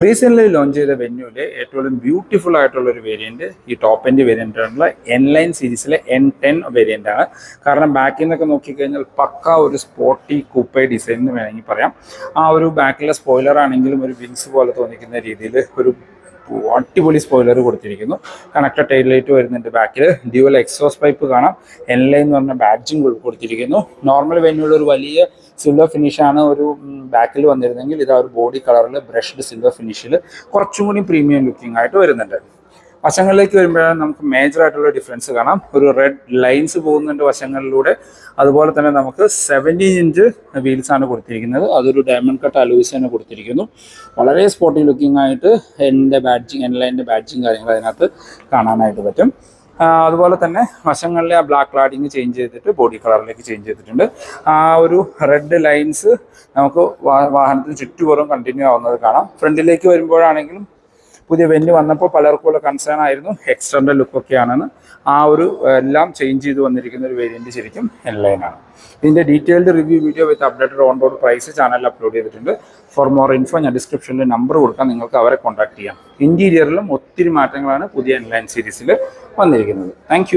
Recently launch ചെയ്ത വെന്യൂൽ ഏറ്റവും beautiful ആയിട്ടുള്ള ഒരു വേരിയന്റ് ഈ ടോപ്പ് എൻഡ് വേരിയന്റ് ആണുള്ള എൻ ലൈൻ സീരീസിലെ എൻ ടെൻ വേരിയന്റ് ആണ്. കാരണം ബാക്കിൽ നിന്നൊക്കെ നോക്കിക്കഴിഞ്ഞാൽ പക്ക ഒരു സ്പോർട്ടി കൂപ്പേ ഡിസൈൻ എന്ന് വേണമെങ്കിൽ പറയാം. ആ ഒരു ബാക്കിലെ സ്പോയിലർ ആണെങ്കിലും ഒരു വിങ്സ് പോലെ തോന്നിക്കുന്ന രീതിയിൽ ഒരു അടിപൊളി സ്പോയിലർ കൊടുത്തിരിക്കുന്നു. കണക്റ്റഡ് ടൈൽ ലൈറ്റ് വരുന്നുണ്ട് ബാക്കിൽ ഡ്യുവൽ എക്സോസ് പൈപ്പ് കാണാം. എൻ ലൈ എന്ന് പറഞ്ഞ ബാഡ്ജിങ് കൊടുത്തിരിക്കുന്നു. നോർമൽ വെന്യൂള്ള ഒരു വലിയ സിൽവർ ഫിനിഷാണ് ഒരു ബാക്കിൽ വന്നിരുന്നെങ്കിൽ ഇത് ആ ഒരു ബോഡി കളറിൽ ബ്രഷ്ഡ് സിൽവർ ഫിനിഷിൽ കുറച്ചും കൂടി പ്രീമിയം ലുക്കിംഗ് ആയിട്ട് വരുന്നുണ്ട്. വശങ്ങളിലേക്ക് വരുമ്പോഴാണ് നമുക്ക് മേജർ ആയിട്ടുള്ള ഡിഫറൻസ് കാണാം. ഒരു റെഡ് ലൈൻസ് പോകുന്നുണ്ട് വശങ്ങളിലൂടെ. അതുപോലെ തന്നെ നമുക്ക് സെവന്റീൻ ഇഞ്ച് വീൽസ് ആണ് കൊടുത്തിരിക്കുന്നത്. അതൊരു ഡയമണ്ട് കട്ട് അലൂസ് തന്നെ കൊടുത്തിരിക്കുന്നു. വളരെ സ്പോർട്ടി ലുക്കിംഗ് ആയിട്ട് എന്റെ ബാഡ്ജിങ് എന്റെ ലൈന്റെ ബാഡ്ജിങ് കാര്യങ്ങൾ അതിനകത്ത് കാണാനായിട്ട് പറ്റും. അതുപോലെ തന്നെ വശങ്ങളിലെ ആ ബ്ലാക്ക് ക്ലാഡിങ് ചേഞ്ച് ചെയ്തിട്ട് ബോഡി കളറിലേക്ക് ചേഞ്ച് ചെയ്തിട്ടുണ്ട്. ആ ഒരു റെഡ് ലൈൻസ് നമുക്ക് വാഹനത്തിന് ചുറ്റുപുറം കണ്ടിന്യൂ ആവുന്നത് കാണാം. ഫ്രണ്ടിലേക്ക് വരുമ്പോഴാണെങ്കിലും പുതിയ വെന്യൂ വന്നപ്പോൾ പലർക്കും ഉള്ള കൺസേൺ ആയിരുന്നു എക്സ്റ്ററിന്റെ ലുക്കൊക്കെയാണെന്ന് ആ ഒരു എല്ലാം ചേഞ്ച് ചെയ്ത് വന്നിരിക്കുന്ന ഒരു വേരിയന്റ് ശരിക്കും ആണ്. ഇതിന്റെ detailed review video with updated on road price ചാനലിൽ അപ്ലോഡ് ചെയ്തിട്ടുണ്ട്. ഫോർ മോർ ഇൻഫോ ഞാൻ ഡിസ്ക്രിപ്ഷനിൽ നമ്പർ കൊടുക്കാം നിങ്ങൾക്ക് അവരെ കോൺടാക്ട് ചെയ്യാം. ഇന്റീരിയറിലും ഒത്തിരി മാറ്റങ്ങളാണ് പുതിയ എൻലൈൻ സീരീസിൽ വന്നിരിക്കുന്നത്. താങ്ക്